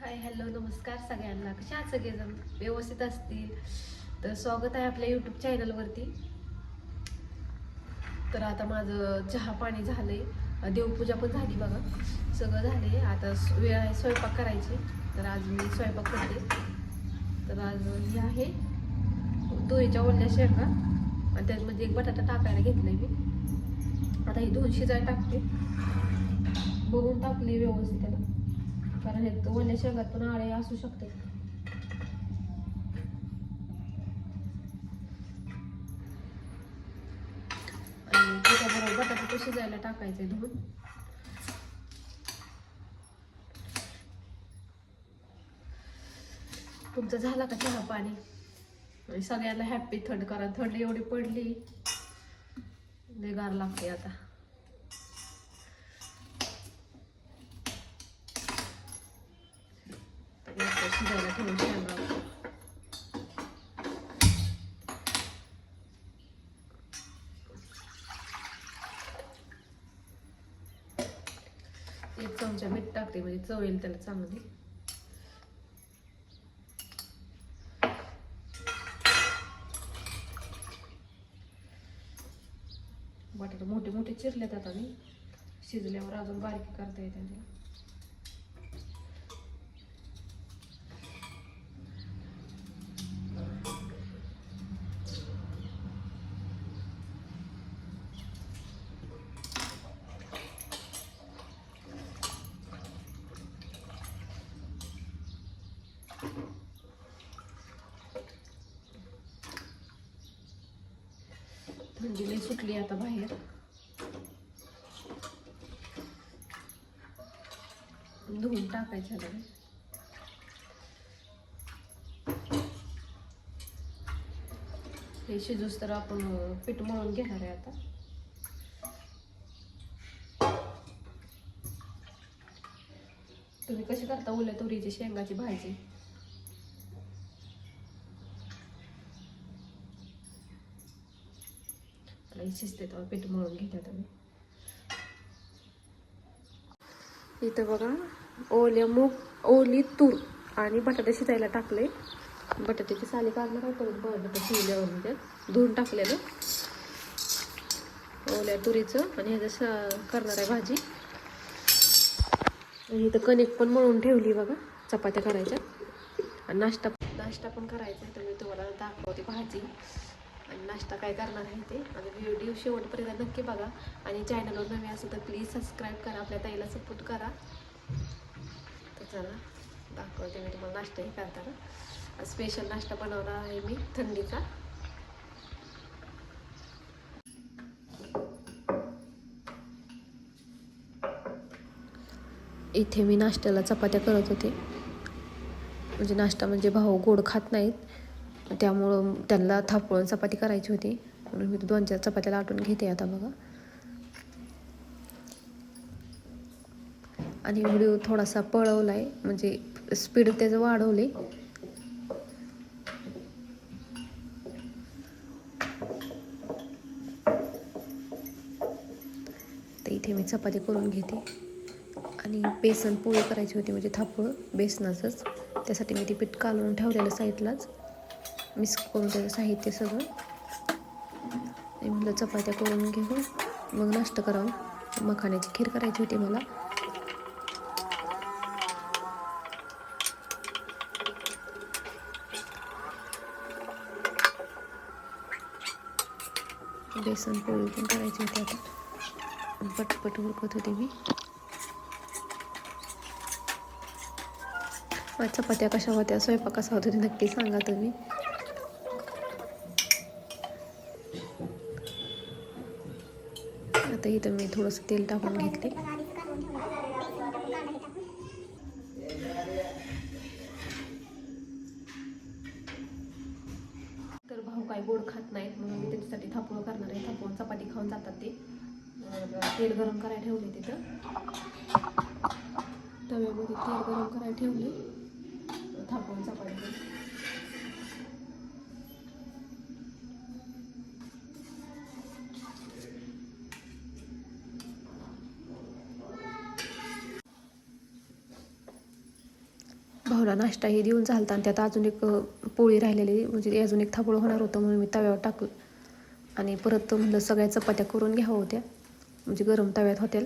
Hi hello नमस्कार सगळ्यांना. कशा आहात सगळेजण? व्यवस्थित असतील? तर स्वागत आहे आपल्या यूट्यूब चॅनलवरती तर आता माझं चहा पाणी झालं आहे देवपूजा पण झाली बघा. सगळं झालं आहे आता वेळ आहे स्वयंपाक करायची. तर आज मी स्वयंपाक करते. तर आज ही आहे तुरीच्या ओल्या शेंगा. आणि त्याच्यामध्ये एक बटाटा टाकायला घेतलाय मी. आता ही दोन शिजाय टाकते. बघून टाकली व्यवस्थित त्याला कारण हे तो ओल्या शेंगात पण आळे असू शकते आणि त्याच्याबरोबर बटाटे शिजायला टाकायचे धुवून? तुमचं झाला का चहा पाणी? सगळ्यांना हॅपी थंड करा. थंड एवढी पडली. निगार लागते आता. शिजायला ठेवून एक चमचा मीठ टाकते म्हणजे चव येईल त्याला चांगली. बटाटे मोठे मोठे चिरलेत आता मी. शिजल्यावर अजून बारीक करता येते. त्याला थंडी लई सुटली आता बाहेर. धुवून टाकायचं लगेच हे शिजूस तर आपण पीठ मळून घेणार आहे आता. तुम्ही कशी करता ओल्या तुरीची शेंगाची भाजी? आता शिजते तेव्हा पीठ मळून घेतात आम्ही इथं बघा ओल्या मूग ओली तूर आणि बटाटे शिजायला टाकले. बटाट्याची साली काढणार होतो परत बटाटे शिजल्यावर म्हणजे धुवून टाकलेलं. ओल्या तुरीचं आणि ह्याचं स करणार आहे भाजी. आणि इथं कणिक पण मळून ठेवली बघा चपात्या करायच्या. आणि नाश्ता नाश्ता पण करायचा आहे तर मी तुम्हाला दाखवते भाजी. नाश्ता काय करणार आहे ते. आणि व्हिडिओ शेवटपर्यंत नक्की बघा. आणि चॅनलवर नवीन असेल तर प्लीज सबस्क्राईब करा. आपल्या ताईला सपोर्ट करा. तर चला दाखवते मी तुम्हाला नाश्ताही करताना. स्पेशल नाश्ता बनवला आहे मी थंडीचा. इथे मी नाश्त्याला चपात्या करत होते. म्हणजे नाश्ता म्हणजे भाऊ गोड खात नाहीत. त्यामुळं त्यांना थापळून चपाती करायची होती. म्हणून मी दोन चार चपात्या लाटून घेते आता बघा. आणि व्हिडिओ थोडासा पळवला आहे म्हणजे स्पीड त्याचं वाढवले तर इथे मी चपाती करून घेते. आणि बेसन पोळी करायची होती म्हणजे थापूळ बेसनाचंच. त्यासाठी मी ती पीठ कालवून ठेवलेलं साईडलाच. मिक्स करून त्याचं साहित्य सगळं. आणि म्हटलं चपात्या करून घेऊन मग नाश्ता करावं. मखाण्याची खीर करायची होती मला. बेसन पोळी पण करायची होती आता. पटपट उरकत होते मी. चपात्या कशा होत्या स्वयंपाक कसा होता ते नक्की सांगा तुम्ही. आता इथं मी थोडंसं तेल टाकून घेतले. तर भाऊ काय गोड खात नाहीत म्हणून मी त्याच्यासाठी थापूळ करणार आहे. थापूळ चपाती खाऊन जातात ते. तेल गरम करायला ठेवले तिथं. तव्यामध्ये तेल गरम करायला ठेवले. थापून चपाती. भाऊला नाश्ता हे देऊन झालता आणि त्यात अजून एक पोळी राहिलेली. म्हणजे अजून एक थापळ होणार होतं म्हणून मी तव्यावर टाकलं. आणि परत म्हणलं सगळ्या चपात्या करून घ्यावं होत्या. म्हणजे गरम तव्यात होत्या.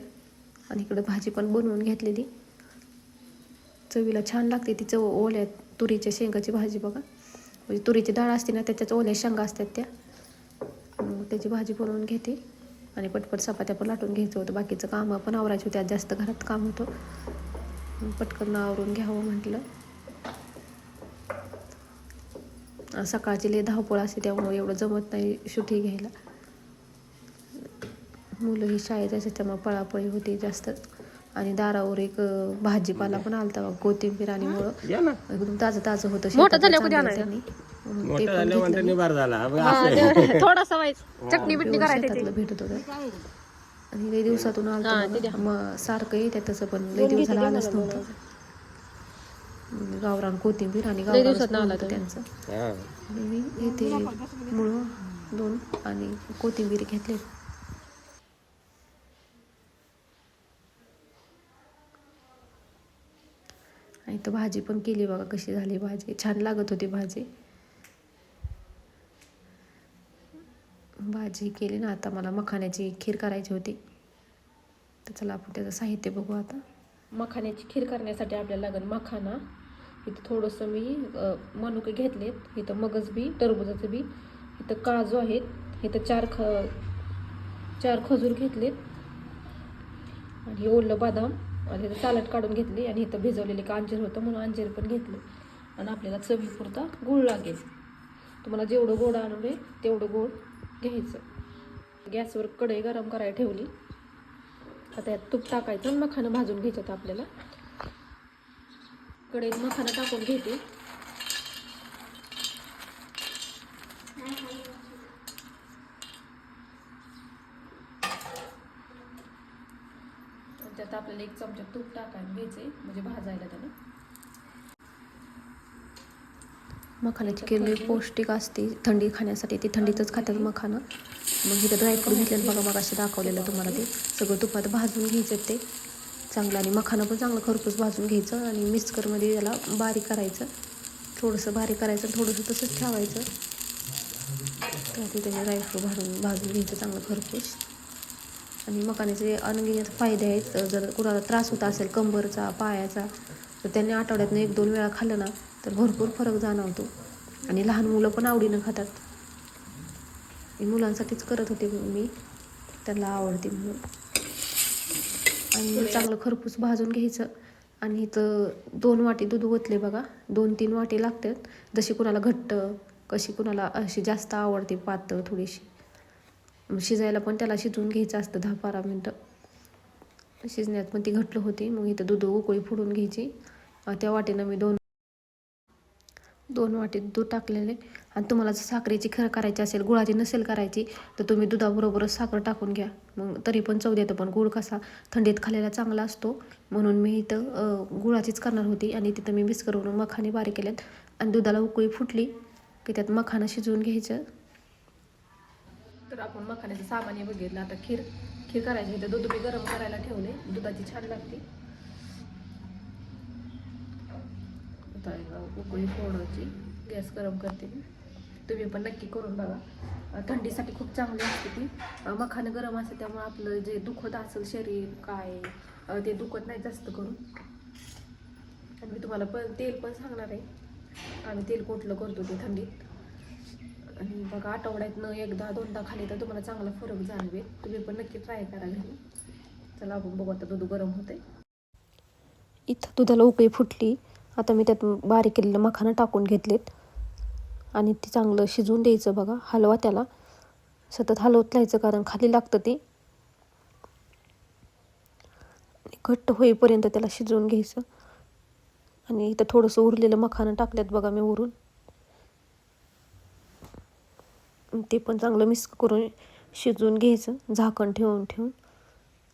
आणि इकडं भाजी पण बनवून घेतलेली. चवीला छान लागते ती चव ओल्या तुरीच्या शेंगाची भाजी बघा. म्हणजे तुरीची डाळ असते ना त्याच्याच ओल्या शेंगा असतात त्या. मग त्याची भाजी बनवून घेते. आणि पटपट चपात्या पण लाटून घ्यायचं होतं. बाकीचं कामं पण आवरायची होती. आज जास्त घरात काम होतं. पटकन आवरून घ्यावं म्हटलं आज सकाळची लय धावपळ असते त्यामुळे एवढं जमत नाही सुट्टी घ्यायला. मुलं ही शाळेत असायचं त्यामुळे पळापळी होती जास्त. आणि दारावर एक भाजीपाला पण आलता बघा कोथिंबीर आणि मुळं. एकदम ताजं ताजं होतं? त्यांनी. हा, थोडासा चटणी बिटणी करायची भेटत होतं. आणि लई दिवसातून आलं मग सारखं येते तसं पण. लई दिवस झाला आलंच नव्हतं. गावरान कोथिंबीर आणि. त्यांचं. हा. मी इथे मुळं दोन आणि कोथिंबीर घेतले. आणि तर भाजी पण केली बघा कशी झाली भाजी. छान लागत होती भाजी. भाजी केली ना आता मला मखाण्याची खीर करायची होती. तर चला आपण त्याचं साहित्य बघू आता. मखाण्याची खीर करण्यासाठी आपल्याला लागेल मखाना. इथं थोडंसं मी मनुके घेतलेत. इथं मगज बी टरबुजाचं बी. इथं काजू आहेत. इथं चार ख चार खजूर घेतलेत. आणि ओलं बदाम. आणि इथं सालड काढून घेतली. आणि इथं भिजवलेले का अंजीर होतं म्हणून अंजीर पण घेतलं. आणि आपल्याला चवीपुरता गुळ लागेल. तुम्हाला जेवढं गोड आणले तेवढं गोड घ्यायचं. गॅसवर कढई गरम करायला ठेवली. आता यात तूप टाकायचं आणि मखानं भाजून घ्यायचं आपल्याला. कढईत मखानं टाकून घेते. त्यात आपल्याला एक चमचा तूप टाकायला घ्यायचे म्हणजे भाजायला त्याला. मखाण्याची केलेली पौष्टिक असते थंडी खाण्यासाठी ती थंडीतच खातात मखानं. मग इथं ड्रायफ्रूट घेतलेलं बघा मग असे दाखवलेलं तुम्हाला ते. सगळं तुपात भाजून घ्यायचं ते. चांगलं आणि मखानं पण चांगलं खरपूस भाजून घ्यायचं आणि मिक्सरमध्ये याला बारीक करायचं. थोडंसं बारीक करायचं थोडंसं तसंच ठेवायचं. त्यात त्याने रायफळ भाजून भाजून घ्यायचं चांगलं खरपूस. आणि मखाण्याचे अनगिनत फायदे आहेत. जर कुणाला त्रास होत असेल कंबरचा पायाचा तर त्यांनी आठवड्यातनं एक दोन वेळा खाल्लं ना तर भरपूर फरक जाणवतो. आणि लहान मुलं पण आवडीनं खातात. मी मुलांसाठीच करत होते मी. त्यांना आवडते म्हणून. आणि चांगलं खरपूस भाजून घ्यायचं. आणि इथं दोन वाटी दूध ओतले बघा. दोन तीन वाटी लागतात. जशी कुणाला घट्ट कशी कुणाला अशी जास्त आवडते पातळ थोडीशी. शिजायला पण त्याला शिजवून घ्यायचं असतं दहा बारा मिनटं. शिजण्यात पण ती घट्ट होती. मग इथं दूध उकळी फोडून घ्यायची. त्या वाटीनं मी दोन दोन वाटी दूध टाकलेले. आणि तुम्हाला जर साखरेची खर करायची असेल गुळाची नसेल करायची तर तुम्ही दुधाबरोबरच साखर टाकून घ्या. मग तरी पण चव देतं पण गुळ कसा थंडीत खाल्लेला चांगला असतो. म्हणून मी इथं गुळाचीच करणार होती आणि तिथं मी मिक्स करून मखाने बारीक केल्यात आणि दुधाला उकळी फुटली की त्यात मखाना शिजवून घ्यायचं. तर आपण मखाण्याचं सामान हे बघितलं. आता खीर खीर करायची इथं दूध मी गरम करायला ठेवले दुधाची छान लागते. उकळी फोडायची गॅस गरम करते मी. तुम्ही पण नक्की करून बघा. थंडीसाठी खूप चांगली असते ती. मखाणं मखानं गरम असते त्यामुळे आपलं जे दुखत असेल शरीर काय ते दुखत नाही जास्त करून. आणि मी तुम्हाला पण तेल पण सांगणार आहे. आम्ही तेल कोटलं करतो ते थंडीत. आणि बघा आठवड्यातनं एकदा दोनदा खाली तर तुम्हाला चांगला फरक जाणवेल. तुम्ही पण नक्की ट्राय करा घरी. चला आपण बघू आता दूध गरम होते इथं दुधाला उकळी फुटली. आता मी त्यात बारीक केलेलं मखानं टाकून घेतलेत. आणि ते चांगलं शिजवून द्यायचं बघा हलवा त्याला. सतत हलवत राहायचं कारण खाली लागतं ते. आणि घट्ट होईपर्यंत त्याला शिजवून घ्यायचं. आणि इथं थोडंसं उरलेलं मखानं टाकल्यात बघा मी उरून ते पण चांगलं मिक्स करून शिजवून घ्यायचं झाकण ठेवून ठेवून.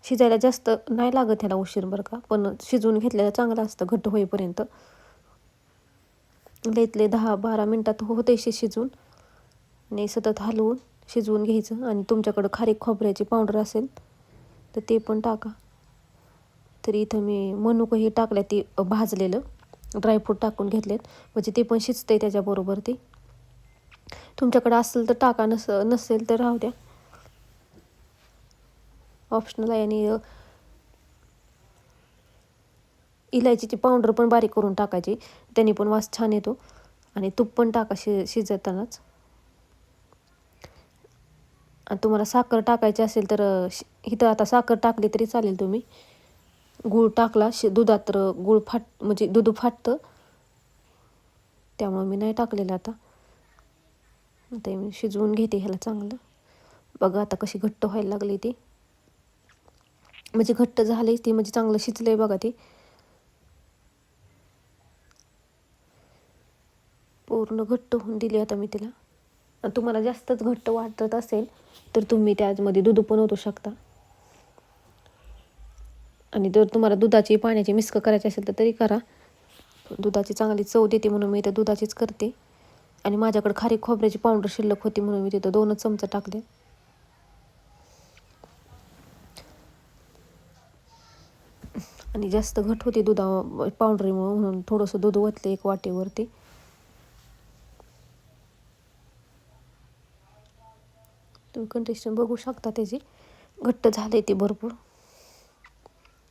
शिजायला जास्त नाही लागत ह्याला उशीर बरं का पण शिजवून घेतलेलं चांगलं असतं घट्ट होईपर्यंत. लईतले दहा बारा मिनटात हो- होते शे शिजवून आणि सतत हलवून शिजवून घ्यायचं. आणि तुमच्याकडं खारीक खोबऱ्याची पावडर असेल तर ते पण टाका. तरी इथं मी मनुकंही टाकलं ते भाजलेलं. ड्रायफ्रूट टाकून घेतलेत. म्हणजे ते पण शिजते त्याच्याबरोबर ती. तुमच्याकडं असेल तर टाका. नस नसेल तर राहू द्या. ऑप्शनल आहे आणि इलायचीची पावडर पण बारीक करून टाकायची. त्याने पण वास छान येतो. आणि तूप पण टाका शि शिजतानाच. आणि तुम्हाला साखर टाकायची असेल तर शि- इथं आता साखर टाकली तरी चालेल तुम्ही. गूळ टाकला शि दुधात तर गूळ फाट म्हणजे दूध फाटतं. त्यामुळं मी नाही टाकलेलं आता. आता मी शिजवून घेते ह्याला चांगलं. बघा आता कशी घट्ट व्हायला लागली ती. म्हणजे घट्ट झाली ती म्हणजे चांगलं शिजलं आहे बघा ती. पूर्ण घट्ट होऊन दिली आता मी तिला. तुम्हाला जास्तच घट्ट वाटत असेल तर तुम्ही त्यामध्ये दूध पण ओतू शकता. आणि जर तुम्हाला दुधाची पाण्याची मिस्क करायची असेल तर तरी करा. दुधाची चांगली चव देते म्हणून मी इथं दुधाचीच करते. आणि माझ्याकडे खारी खोबऱ्याची पावडर शिल्लक होती म्हणून मी तिथं दोनच चमचा टाकले. आणि जास्त घट होती दुधा पावडरीमुळं म्हणून थोडंसं दूध ओतलं एक वाटीवरती. तुम्ही कंडिशन बघू शकता त्याची. घट्ट झाले ते भरपूर.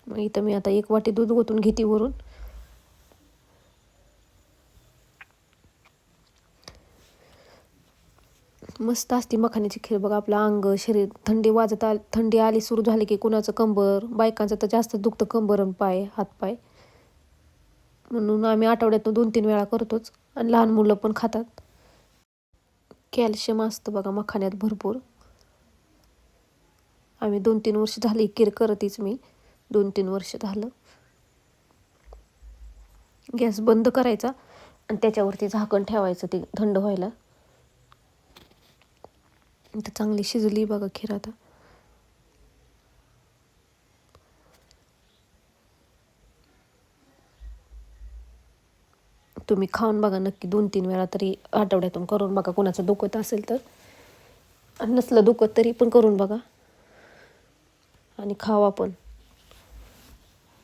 मग इथं मी आता एक वाटी दूध ओतून घेते वरून. मस्त असते मखाण्याची खीर बघा आपलं अंग शरीर. थंडी वाजत आली थंडी आली सुरू झाली की कुणाचं कंबर बायकांचं तर जास्त दुखतं कंबर आणि पाय हातपाय म्हणून आम्ही आठवड्यातून दोन तीन वेळा करतोच. आणि लहान मुलं पण खातात. कॅल्शियम असतं बघा मखाण्यात भरपूर. आम्ही दोन तीन वर्ष झाली खीर करतेच मी. दोन तीन वर्ष झालं. गॅस बंद करायचा आणि त्याच्यावरती झाकण ठेवायचं ते थंड व्हायला. तर चांगली शिजली बघा खीर आता. तुम्ही खाऊन बघा नक्की दोन तीन वेळा तरी आठवड्यातून करून बघा कोणाचं दुखत असेल तर. आणि नसलं दुखत तरी पण करून बघा. आणि खावा पण.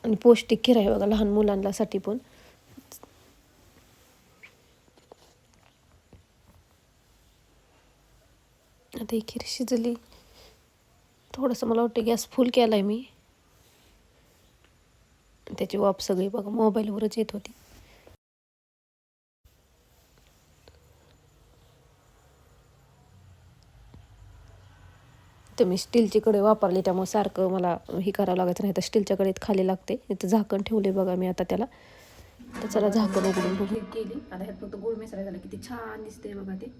आणि पौष्टिक खीर आहे बघा लहान मुलांसाठी पण. आता ही खीर शिजली. थोडंसं मला वाटतं गॅस फुल केला आहे मी. त्याची वाफ सगळी बघा मोबाईलवरच येत होती. तर मी स्टीलची कडे वापरली त्यामुळे सारखं मला हे करावं लागायचं नाही. तर स्टीलच्या कडेत खाली लागते. इथं झाकण ठेवले बघा मी आता त्याला. तर चला झाकण उघडून बघू. आता ह्यात फक्त गोड मिसळा झाला. किती छान दिसते बघा ते.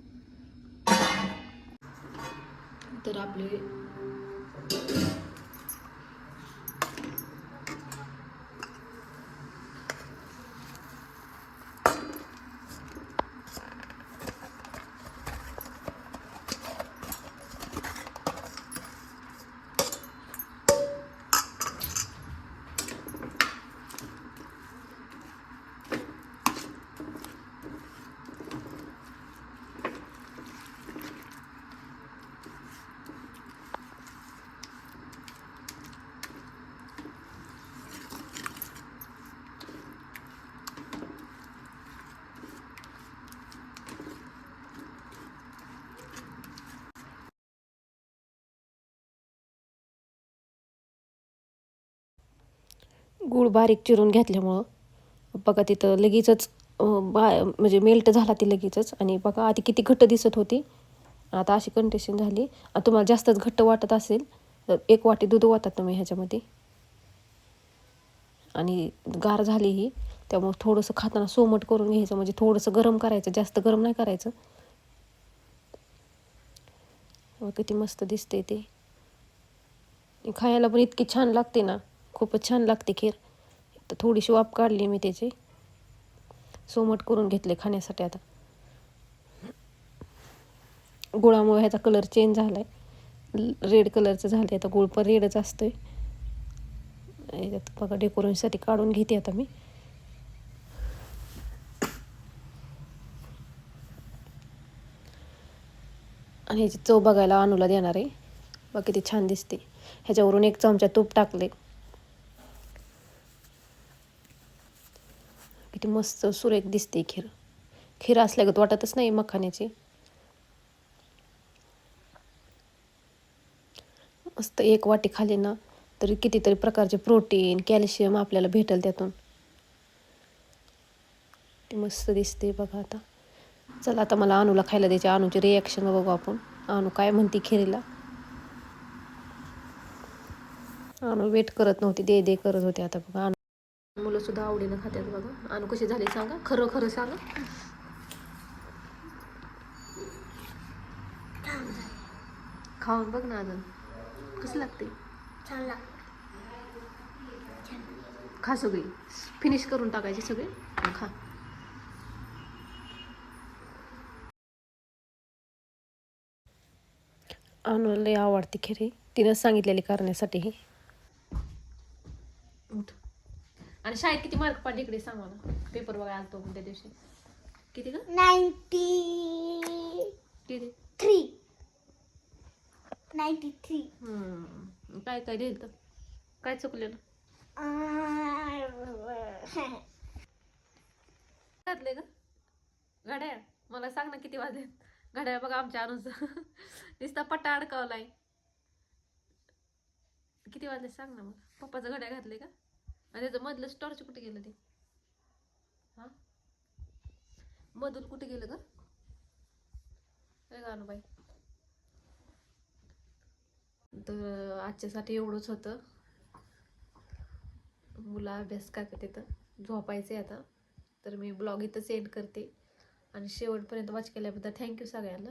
तर आपले गूळ बारीक चिरून घेतल्यामुळं बघा तिथं लगेचच बा म्हणजे मेल्ट झाला ती लगेचच आणि बघा आधी किती घट्ट दिसत होती. आता अशी कंडिशन झाली. आणि तुम्हाला जास्तच घट्ट वाटत असेल तर एक वाटी दूध वाटत तुम्ही ह्याच्यामध्ये. आणि गार झाली ही त्यामुळे थोडंसं खाताना सोमट करून घ्यायचं म्हणजे थोडंसं गरम करायचं जास्त गरम नाही करायचं. किती मस्त दिसते ते. खायला पण इतकी छान लागते ना. खूपच छान लागते खीर. तर थोडीशी वाफ काढली मी त्याची. सोमट करून घेतले खाण्यासाठी आता. गुळामुळे ह्याचा कलर चेंज झाला आहे रेड कलरचं झालं आहे आता गुळ पण रेडच असतोय. याच्यात बघा डेकोरेशनसाठी काढून घेते आता मी. आणि ह्याची चव बघायला अनुला देणार आहे. बघ किती छान दिसते. ह्याच्यावरून एक चमचा तूप टाकले किती मस्त सुरेख दिसते खीर. खीर असल्यागत वाटतच नाही मखाण्याची. मस्त एक वाटी खाली ना तरी कितीतरी प्रकारचे प्रोटीन कॅल्शियम आपल्याला भेटेल त्यातून. ते मस्त दिसते बघा आता. चला आता मला अनुला खायला द्यायचे. अनुचे रिॲक्शन बघू आपण. अनु काय म्हणते खिरीला? अनु वेट करत नव्हती. दे दे करत होते आता बघा. सुद्धा आवडीनं खात्यात बघा. अनु कशी झाली सांगा? खरं खरं सांगा. खाऊन बघ ना अजून. कसं लागते छान खा सगळी. फिनिश करून टाकायची सगळी आणि खा. अनुला आवडते खिरी. तिनं सांगितलेली करण्यासाठी ही उठ. आणि शाळेत किती मार्क पडले इकडे सांग मला पेपर बघायला आलतो त्या दिवशी. किती ग? नाईन्टी किती? थ्री नाईन्टी थ्री हम्म. काय काय लिहिलं तर काय चुकलेलं घातले ग. घड्याळ. मला सांग ना किती वाजले घड्याळ बघा आमच्या अनुचं नुसता पट्टा अडकावलाय. किती वाजले सांग ना मला. पप्पाचं घड्याळ घातले का? आणि त्याचं मधलं स्टॉर्च कुठे गेलं ते? हा? मधून कुठे गेलं ग? अनुबाई गाणं बाई तर आजच्यासाठी एवढंच होतं. मुलं अभ्यास करतात तिथं. झोपायचे आता. तर मी ब्लॉग इथंच सेंड करते. आणि शेवटपर्यंत वॉच केल्याबद्दल थँक्यू सगळ्यांना.